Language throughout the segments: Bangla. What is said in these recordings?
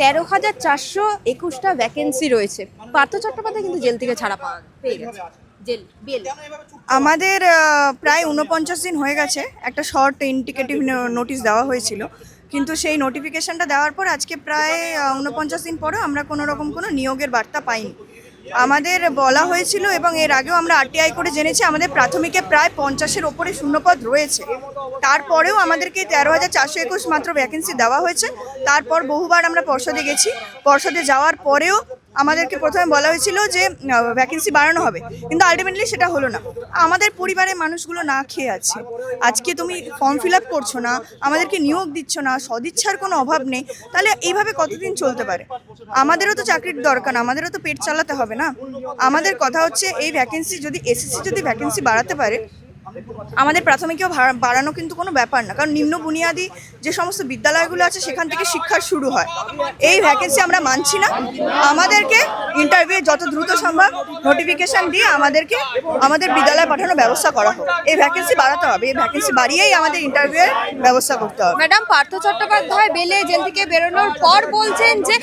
তেরো হাজার চারশো একুশটা ভ্যাকেন্সি রয়েছে। পার্থ চট্টোপাধ্যায় কিন্তু জেল থেকে ছাড়া পাওয়া পেয়ে গেছে। জেল বেল আমাদের প্রায় উনপঞ্চাশ দিন হয়ে গেছে। একটা শর্ট ইন্ডিকেটিভ নোটিশ দেওয়া হয়েছিল। কিন্তু সেই নোটিফিকেশনটা দেওয়ার পর আজকে প্রায় উনপঞ্চাশ দিন পরেও আমরা কোনো রকম কোনো নিয়োগের বার্তা পাইনি। আমাদের বলা হয়েছিল এবং এর আগেও আমরা আরটিআই করে জেনেছি, আমাদের প্রাথমিকে প্রায় পঞ্চাশের ওপরে শূন্যপদ রয়েছে। তারপরেও আমাদেরকে তেরো হাজার চারশো একুশ মাত্র ভ্যাকেন্সি দেওয়া হয়েছে। তারপর বহুবার আমরা পর্ষদে গেছি। পর্ষদে যাওয়ার পরেও আমাদেরকে প্রথমে বলা হয়েছিল যে ভ্যাকেন্সি বাড়ানো হবে। কিন্তু আলটিমেটলি সেটা হলো না। আমাদের পরিবারের মানুষগুলো না খেয়ে আছে। আজকে তুমি ফর্ম ফিল আপ করছ না, আমাদেরকে নিয়োগ দিচ্ছ না, সদিচ্ছার কোনো অভাব নেই, তাহলে এইভাবে কতদিন চলতে পারে? আমাদেরও তো চাকরির দরকার, আমাদেরও তো পেট চালাতে হবে না? আমাদের কথা হচ্ছে, এই ভ্যাকেন্সি যদি এসএসসি যদি ভ্যাকেন্সি বাড়াতে পারে আমাদের প্রাথমিকেও বাড়ানো কিন্তু কোনো ব্যাপার না। কারণ নিম্ন বুনিয়াদি যে সমস্ত বিদ্যালয়গুলো আছে সেখান থেকে শিক্ষা শুরু হয়। এই ভ্যাকেন্সি আমরা মানছি না। আমাদেরকে ইন্টারভিউ যত দ্রুত সম্ভব নোটিফিকেশন দিয়ে আমাদেরকে আমাদের বিদ্যালয়ে পাঠানোর ব্যবস্থা করা হোক। এই ভ্যাকেন্সি বাড়াতে হবে। এই ভ্যাকেন্সি বাড়িয়েই আমাদের ইন্টারভিউয়ের ব্যবস্থা করতে হবে। ম্যাডাম পার্থ চট্টোপাধ্যায় বেলে জেল থেকে বেরোনোর পর বলছেন যে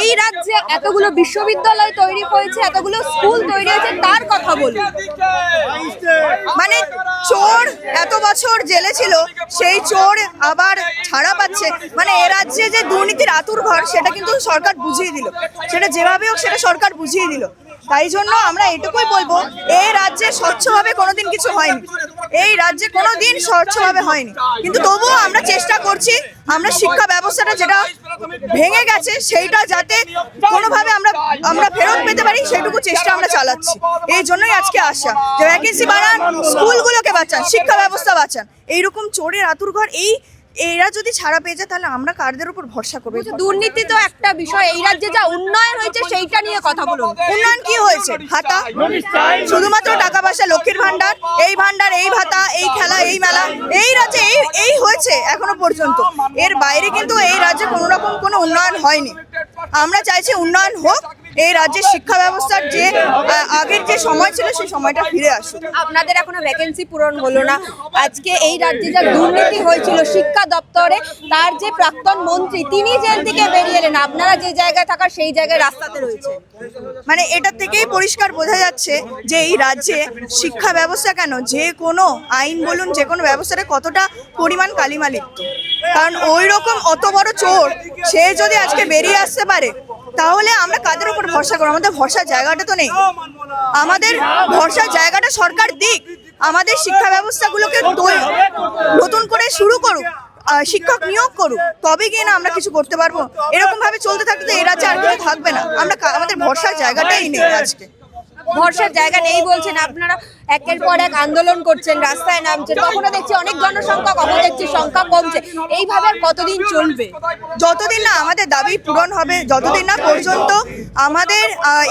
এই রাজ্যে এতগুলো বিশ্ববিদ্যালয় তৈরি হয়েছে এতগুলো স্কুল তৈরি হয়েছে তার কথা বলুন। মানে চোর এত বছর জেলে ছিল, সেই চোর আবার ছাড়া পাচ্ছে। মানে এ রাজ্যে যে দুর্নীতির আতুর ঘর সেটা কিন্তু সরকার বুঝিয়ে দিল। সেটা যেভাবে হোক, সেটা সরকার বুঝিয়ে দিল। তাই জন্য আমরা এটুকুই বলব এই রাজ্যে স্বচ্ছভাবে কোনোদিন কিছু হয়নি। এই রাজ্যে কোনো দিন স্বচ্ছভাবে হয়নি। কিন্তু তবুও আমরা চেষ্টা করছি, আমরা শিক্ষা ব্যবস্থাটা যেটা ভেঙে গেছে, সেইটা যাতে কোনোভাবে আমরা আমরা ফেরত পেতে পারি সেটুকু চেষ্টা আমরা চালাচ্ছি। এই জন্যই আজকে আসা যে ভ্যাকেন্সি বাড়ান স্কুলগুলোকে বাঁচান শিক্ষা ব্যবস্থা বাঁচান। এইরকম চোরের আতুর ঘর এই এরা যদি ছাড়া পেয়ে যায় তাহলে আমরা কারদের উপর ভরসা করব? দুর্নীতি তো একটা বিষয় এই রাজ্যে যা উন্নয়ন হয়েছে সেইটা নিয়ে কথা বলুন। উন্নয়ন কি হয়েছে? ভাতা? শুধুমাত্র টাকা পয়সা লক্ষ্মীর ভান্ডার এই ভান্ডার এই ভাতা এই খেলা এই মেলা এই রাজ্যে এই এই হয়েছে এখনও পর্যন্ত। এর বাইরে কিন্তু এই রাজ্যে কোনো রকম কোনো উন্নয়ন হয়নি। আমরা চাইছি উন্নয়ন হোক এই রাজ্যের শিক্ষা ব্যবস্থার যে আগের যে সময় ছিল সেই সময়টা ফিরে আসুক। আপনাদের এখনও ভ্যাকেন্সি পূরণ হলো না। আজকে এই রাজ্যে যা দুর্নীতি হয়েছিল শিক্ষা দপ্তরে তার যে প্রাক্তন মন্ত্রী তিনি জেল থেকে বেরিয়ে এলেন আপনারা যে জায়গায় থাকার সেই জায়গায় রাস্তাতে রয়েছে। মানে এটা থেকেই পরিষ্কার বোঝা যাচ্ছে যে এই রাজ্যে শিক্ষা ব্যবস্থা কেন? যে কোনো আইন বলুন যে কোনো ব্যবস্থাটা কতটা পরিমাণ কালিমা লিপ্ত। কারণ ওই রকম অত বড় চোর সে যদি আজকে বেরিয়ে আসতে পারে তাহলে আমরা কাদের উপর ভরসা করব? আমাদের ভরসার জায়গাটা তো নেই। আমাদের ভরসার জায়গাটা সরকার দিক। আমাদের শিক্ষা ব্যবস্থাগুলোকে নতুন করে শুরু করুক শিক্ষক নিয়োগ করুক তবে গিয়ে না আমরা কিছু করতে পারব। এরকম ভাবে চলতে থাকতে তো এ আর থাকবে না। আমরা আমাদের ভরসার জায়গাটাই নেই আজকে। ভরসার জায়গা নেই বলছেন আপনারা। একের পর এক আন্দোলন করছেন রাস্তায় নামছেন। কখনো দেখছি অনেক জনসংখ্যা কখনো দেখছি সংখ্যা কমছে। এইভাবে আর কতদিন চলবে? যতদিন না আমাদের দাবি পূরণ হবে যতদিন না পর্যন্ত আমাদের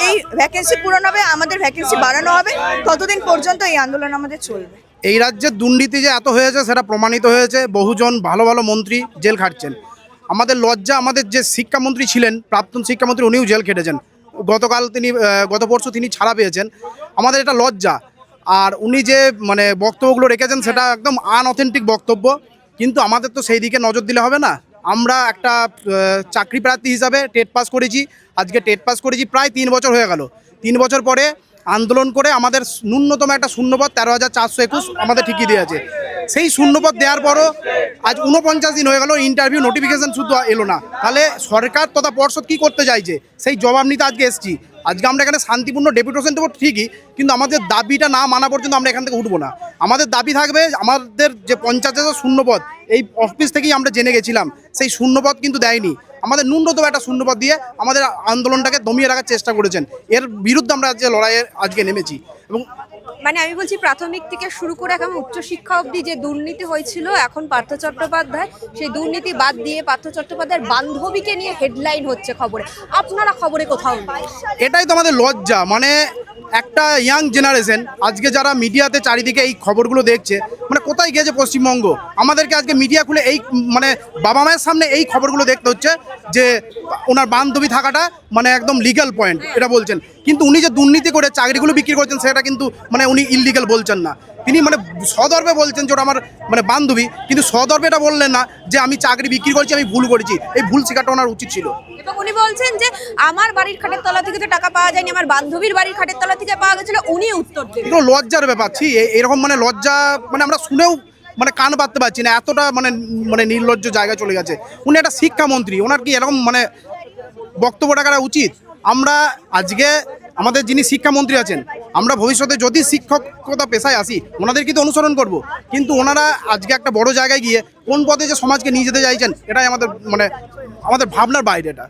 এই ভ্যাকেন্সি পূরণ হবে আমাদের ভ্যাকেন্সি বাড়ানো হবে ততদিন পর্যন্ত এই আন্দোলন আমাদের চলবে। এই রাজ্যের দুর্নীতি যে এত হয়েছে সেটা প্রমাণিত হয়েছে। বহুজন ভালো ভালো মন্ত্রী জেল খাটছেন। আমাদের লজ্জা আমাদের যে শিক্ষামন্ত্রী ছিলেন প্রাক্তন শিক্ষামন্ত্রী উনিও জেল খেটেছেন। গতকাল তিনি গত পরশু তিনি ছাড়া পেয়েছেন। আমাদের এটা লজ্জা। আর উনি যে মানে বক্তব্যগুলো রেখেছেন সেটা একদম আনঅথেন্টিক বক্তব্য। কিন্তু আমাদের তো সেই দিকে নজর দিলে হবে না। আমরা একটা চাকরি প্রার্থী হিসাবে টেট পাস করেছি। আজকে টেট পাস করেছি, প্রায় তিন বছর হয়ে গেল। তিন বছর পরে আন্দোলন করে আমাদের ন্যূনতম একটা শূন্যপদ তেরো হাজার চারশো একুশ আমাদের ঠিকই দিয়েছে। সেই শূন্যপদ দেওয়ার পরও আজ উনপঞ্চাশ দিন হয়ে গেল ইন্টারভিউ নোটিফিকেশন শুধু এলো না। তাহলে সরকার তথা পর্ষদ কি করতে চাইছে? সেই জবাব নিতে আজকে এসছি। আজকে আমরা এখানে শান্তিপূর্ণ ডেপুটেশন দেবো, ঠিকই, কিন্তু আমাদের দাবিটা না মানা পর্যন্ত আমরা এখান থেকে উঠবো না। আমাদের দাবি থাকবে, আমাদের যে হাজার শূন্যপদ, এই অফিস থেকেই আমরা জেনে গেছিলাম। সেই শূন্যপদ কিন্তু দেয়নি। আমাদের ন্যূনতম একটা শূন্যপদ দিয়ে আমাদের আন্দোলনটাকে দমিয়ে রাখার চেষ্টা করেছেন। এর বিরুদ্ধে আমরা আজকে লড়াইয়ে আজকে নেমেছি। এবং মানে আমি বলছি প্রাথমিক থেকে শুরু করে এখন উচ্চশিক্ষা অবধি যে দুর্নীতি হয়েছিল, এখন পার্থ চট্টোপাধ্যায়, সেই দুর্নীতি বাদ দিয়ে পার্থ চট্টোপাধ্যায়ের বান্ধবীকে নিয়ে হেডলাইন হচ্ছে খবরে। আপনারা খবরে কোথাও এটাই তো আমাদের লজ্জা মানে একটা ইয়াং জেনারেশন আজকে যারা মিডিয়াতে চারিদিকে এই খবরগুলো দেখছে মানে কোথায় গিয়েছে পশ্চিমবঙ্গ? আমাদেরকে আজকে মিডিয়া খুলে এই মানে বাবা মায়ের সামনে এই খবরগুলো দেখতে হচ্ছে যে ওনার বান্ধবী থাকাটা মানে একদম লিগ্যাল পয়েন্ট এটা বলছেন। কিন্তু উনি যে দুর্নীতি করে চাকরিগুলো বিক্রি করছেন সেটা কিন্তু মানে উনি ইললিগাল বলছেন না। তিনি মানে সদর্বে বলছেন যে ওটা আমার মানে বান্ধবী কিন্তু সদর্বে এটা বললেন না যে আমি চাকরি বিক্রি করছি আমি ভুল করেছি। এই ভুল শেখাটা ওনার উচিত ছিল। এবং উনি বলছেন যে আমার বাড়ির খাটের তলা থেকে তো টাকা পাওয়া যায়নি আমার বান্ধবীর বাড়ির খাটের তলা থেকে পাওয়া গেছিল উনি উত্তর এগুলো লজ্জার ব্যাপার ছি এরকম মানে লজ্জা মানে আমরা শুনেও মানে কান পাততে পারছি না এতটা মানে মানে নির্লজ্জ জায়গায় চলে গেছে। উনি একটা শিক্ষামন্ত্রী ওনার কি এরকম মানে বক্তব্য রাখা উচিত? আমরা আজকে আমাদের যিনি শিক্ষামন্ত্রী আছেন, আমরা ভবিষ্যতে যদি শিক্ষকতা পেশায় আসি, ওনাদেরকে তো অনুসরণ করব। কিন্তু ওনারা আজকে একটা বড় জায়গায় গিয়ে কোন পথে যে সমাজকে নিয়ে যেতে চাইছেন, এটাই আমাদের মানে আমাদের ভাবনার বাইরে এটা।